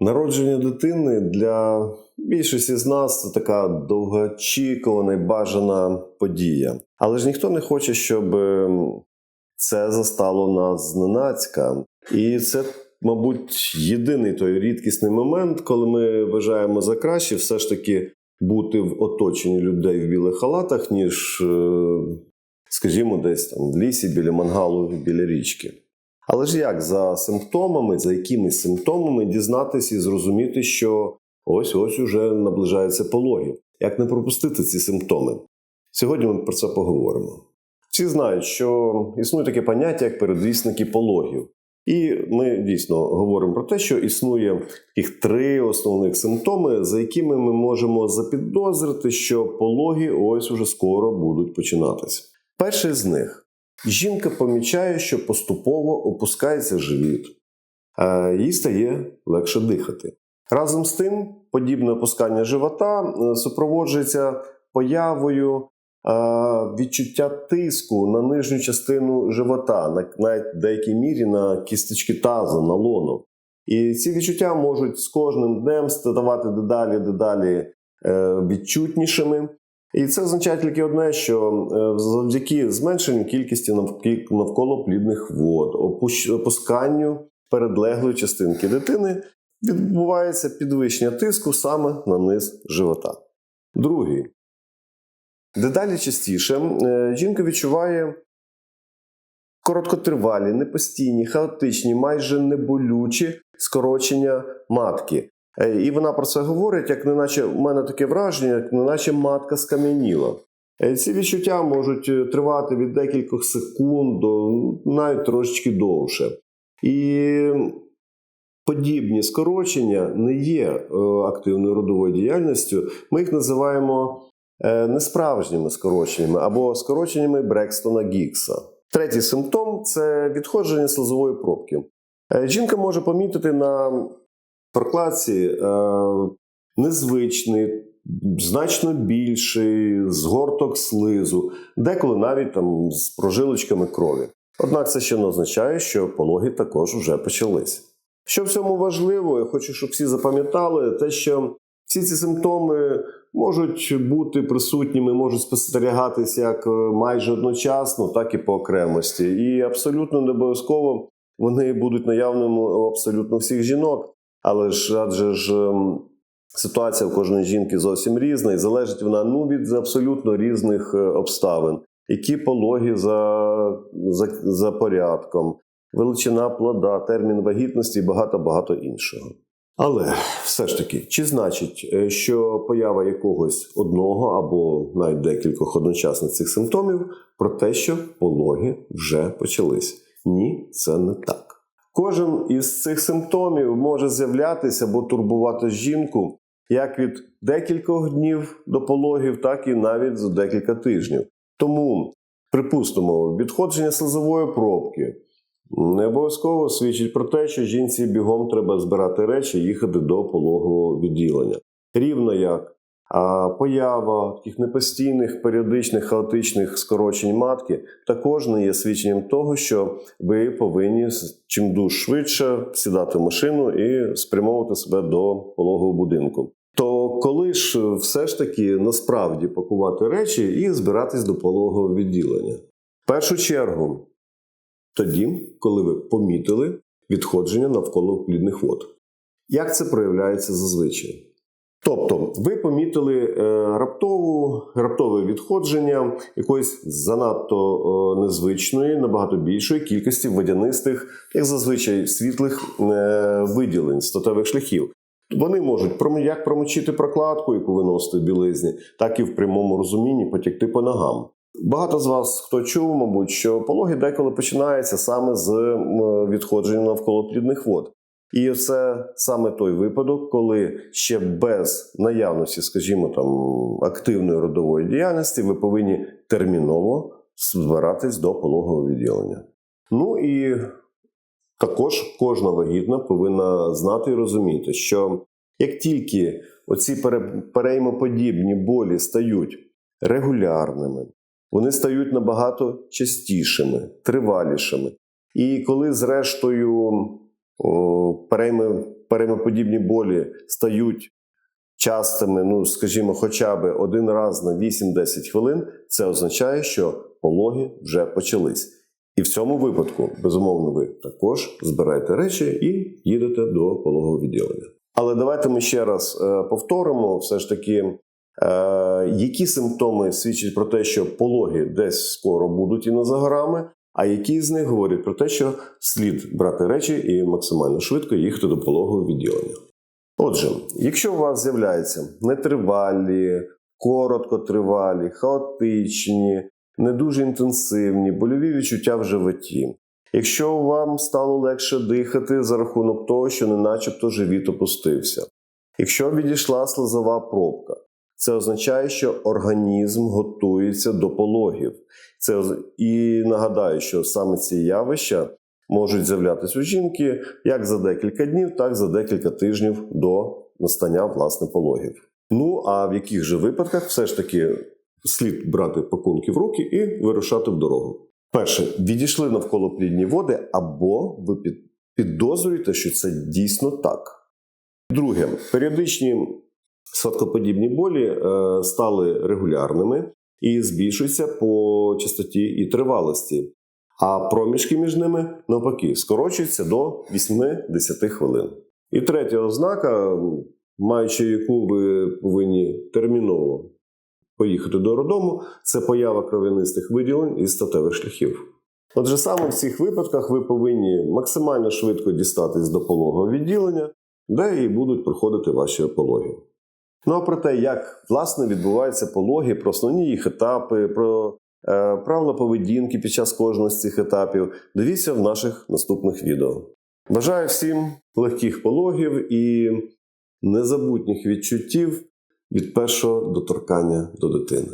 Народження дитини для більшості з нас це така довгоочікувана і бажана подія. Але ж ніхто не хоче, щоб ем, це застало нас зненацька. І це, мабуть, єдиний той рідкісний момент, коли ми вважаємо за краще все ж таки бути в оточенні людей в білих халатах, ніж, е, скажімо, десь там в лісі біля мангалу біля річки. Але ж як за симптомами, за якимись симптомами дізнатися і зрозуміти, що ось ось уже наближаються пологи. Як не пропустити ці симптоми? Сьогодні ми про це поговоримо. Всі знають, що існує таке поняття, як передвісники пологів. І ми дійсно говоримо про те, що існує їх три основних симптоми, за якими ми можемо запідозрити, що пологи ось уже скоро будуть починатися. Перший з них жінка помічає, що поступово опускається живіт, а їй стає легше дихати. Разом з тим, подібне опускання живота е, супроводжується появою е, відчуття тиску на нижню частину живота, на навіть в деякій мірі на кісточки тазу, на лоно. І ці відчуття можуть з кожним днем ставати дедалі дедалі е, відчутнішими. І це означає тільки одне, що е, завдяки зменшенню кількості навколо плідних вод, опусканню передлеглої частинки дитини відбувається підвищення тиску саме на низ живота. Другий. Дедалі частіше е, жінка відчуває короткотривалі, непостійні, хаотичні, майже неболючі скорочення матки. Е, І вона про це говорить, як неначе у мене таке враження, як неначе матка скам'яніла. Е, Ці відчуття можуть е, тривати від декількох секунд до навіть трошечки довше. І подібні скорочення не є активною родовою діяльністю. Ми їх називаємо несправжніми скороченнями або скороченнями Брекстона Гікса. Третій симптом це відходження слизової пробки. Жінка може помітити на прокладці е, незвичний, значно більший згорток слизу, деколи навіть там з прожилочками крові. Однак це ще не означає, що пологи також вже почались. Що в цьому важливо, я хочу, щоб всі запам'ятали, те, що всі ці симптоми можуть бути присутніми, можуть спостерігатися як е, майже одночасно, так і по окремості. І абсолютно не обов'язково вони будуть наявними у абсолютно всіх жінок. Але ж адже ж ем, ситуація у кожної жінки зовсім різна, і залежить вона ну від абсолютно різних е, обставин, які пологи за, за, за порядком, величина плода, термін вагітності і багато багато іншого. Але все ж таки, чи значить, е, що поява якогось одного або навіть декількох одночасно цих симптомів про те, що пологи вже почались? Ні, це не так. Кожен із цих симптомів може з'являтися або турбувати жінку як від декількох днів до пологів, так і навіть за декілька тижнів. Тому, припустимо, відходження слизової пробки не обов'язково свідчить про те, що жінці бігом треба збирати речі і їхати до пологового відділення. Рівно як поява таких непостійних, періодичних, хаотичних скорочень матки також не є свідченням того, що ви повинні чим дуж швидше сідати в машину і спрямовувати себе до пологового будинку. То коли ж все ж таки насправді пакувати речі і збиратись до пологового відділення? В першу чергу, тоді, коли ви помітили відходження навколо плідних вод. Як це проявляється зазвичай? Тобто, ви помітили е, раптову, раптове відходження якоїсь занадто е, незвичної, набагато більшої кількості водянистих, як зазвичай, світлих е, виділень статевих шляхів. Вони можуть як промочити прокладку, яку ви носите в білизні, так і в прямому розумінні потягти по ногам. Багато з вас хто чув, мабуть, що пологи деколи починаються саме з відходження навколо плідних вод. І це саме той випадок, коли ще без наявності, скажімо, там активної родової діяльності, ви повинні терміново збиратись до пологового відділення. Ну і також кожна вагітна повинна знати і розуміти, що як тільки оці переймоподібні болі стають регулярними, вони стають набагато частішими, тривалішими. І коли, зрештою, перейми, переймоподібні болі стають частими, ну скажімо, хоча б один раз на 8-10 хвилин, це означає, що пологи вже почались. І в цьому випадку, безумовно, ви також збираєте речі і їдете до пологового відділення. Але давайте ми ще раз е, повторимо, все ж таки, е, які симптоми свідчать про те, що пологи десь скоро будуть і не за горами, а які з них говорять про те, що слід брати речі і максимально швидко їхати до пологового відділення. Отже, якщо у вас з'являються нетривалі, короткотривалі, хаотичні, не дуже інтенсивні, больові відчуття в животі, якщо вам стало легше дихати за рахунок того, що не начебто живіт опустився, якщо відійшла слизова пробка, це означає, що організм готується до пологів. Це і нагадаю, що саме ці явища можуть з'являтися у жінки як за декілька днів, так і за декілька тижнів до настання власне пологів. Ну а в яких же випадках все ж таки слід брати пакунки в руки і вирушати в дорогу? Перше, відійшли навколо плідні води, або ви під- підозрюєте, що це дійсно так. Друге, періодичні сладкоподібні болі е, стали регулярними і збільшуються по частоті і тривалості, а проміжки між ними навпаки скорочуються до 8-10 хвилин. І третя ознака, маючи яку ви повинні терміново поїхати до роддому, це поява кров'янистих виділень із статевих шляхів. Отже, саме в цих випадках ви повинні максимально швидко дістатись до пологового відділення, де і будуть проходити ваші пологи. Ну а про те, як власне відбуваються пологи, про основні їх етапи, про е, правила поведінки під час кожного з цих етапів, дивіться в наших наступних відео. Бажаю всім легких пологів і незабутніх відчуттів від першого доторкання до дитини.